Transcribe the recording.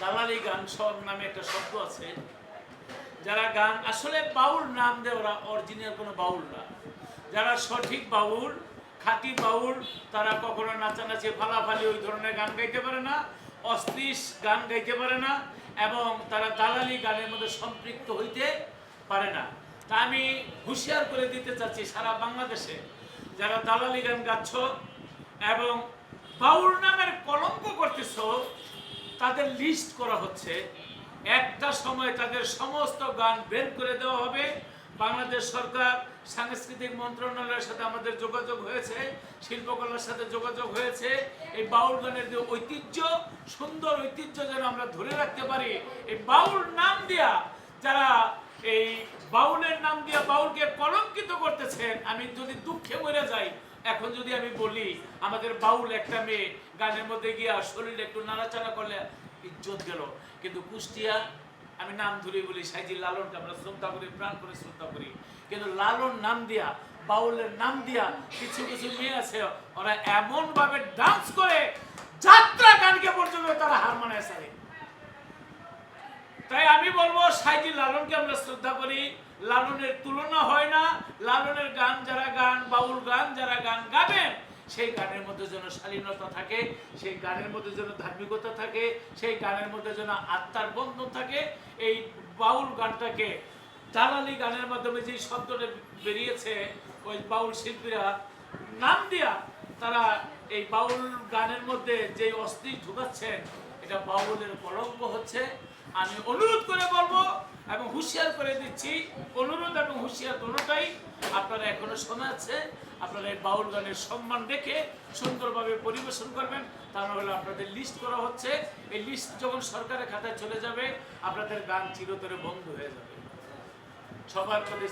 দালালি গান সব নামে একটা শব্দ আছে। যারা গান, আসলে বাউল নাম দেয় ওরা অরিজিনাল কোনো বাউল না। যারা সঠিক বাউল, খাঁটি বাউল, তারা কখনো নাচানাচি, ফালাফালি ওই ধরনের গান গাইতে পারে না অশ্লীল গান গাইতে পারে না, এবং তারা দালালি গানের মধ্যে সম্পৃক্ত হইতে পারে না। তা আমি হুঁশিয়ার করে দিতে চাচ্ছি সারা বাংলাদেশে, যারা দালালি গান গাচ্ছ এবং বাউল নামের কলঙ্ক করতেছ তাদের লিস্ট করা হচ্ছে। একটা সময় তাদের সমস্ত গান বের করে দেওয়া হবে। বাংলাদেশ সরকার সাংস্কৃতিক মন্ত্রণালয়ের সাথে আমাদের যোগাযোগ হয়েছে, শিল্পকলার সাথে যোগাযোগ হয়েছে। এই বাউল গানের যে ঐতিহ্য, সুন্দর ঐতিহ্য যেন আমরা ধরে রাখতে পারি, এই বাউল নাম দিয়া যারা এই বাউলের নাম দিয়া বাউলকে কলঙ্কিত করতেছেন, আমি যদি দুঃখে মরে যাই এখন যদি আমি বলি, আমাদের বাউল একটা মেয়ে, গানের মধ্যে গিয়া শরীর একটু নাড়াচাড়া করলে ইজ্জত গেল। কিন্তু কুষ্টিয়া, আমি নাম ধরে বলি সাইজি লালনকে আমরা শ্রদ্ধা করি, প্রাণ করে শ্রদ্ধা করি। কিন্তু লালন নাম দিয়া, বাউলের নাম দিয়া কিছু কিছু মেয়ে আছে, ওরা এমন ভাবে ডান্স করে, যাত্রা গানকে পর্যন্ত তারা হারমোনিয়াম সারে তাই আমি বলব সাইজি লালনকে আমরা শ্রদ্ধা করি। লালনের তুলনা হয় না, লালনের গান যারা গান গাবেন, সেই গানের মধ্যে যেন শালীনতা থাকে, সেই গানের মধ্যে যেন ধার্মিকতা থাকে, সেই গানের মধ্যে যেন আত্মার বন্ধন থাকে, এই বাউল গানটাকে দালালি গানের মাধ্যমে যে শব্দটা বেরিয়েছে, ওই বাউল শিল্পীরা নাম দিয়া তারা এই বাউল গানের মধ্যে যে অস্থির ঢুকাচ্ছেন, এটা বাউলের কলঙ্ক হচ্ছে। আমি অনুরোধ করে বলব এবং হুঁশিয়ার করে দিচ্ছি, অনুরোধ এবং হুঁশিয়ার দুটোটাই আপনারা এখনও শোনা আছে, আপনারা এই বাউল গানের সম্মান রেখে সুন্দরভাবে পরিবেশন করবেন। তা না হলে আপনাদের লিস্ট করা হচ্ছে। এই লিস্ট যখন সরকারের খাতায় চলে যাবে, আপনাদের গান চিরতরে বন্ধ হয়ে যাবে। সবার প্রতি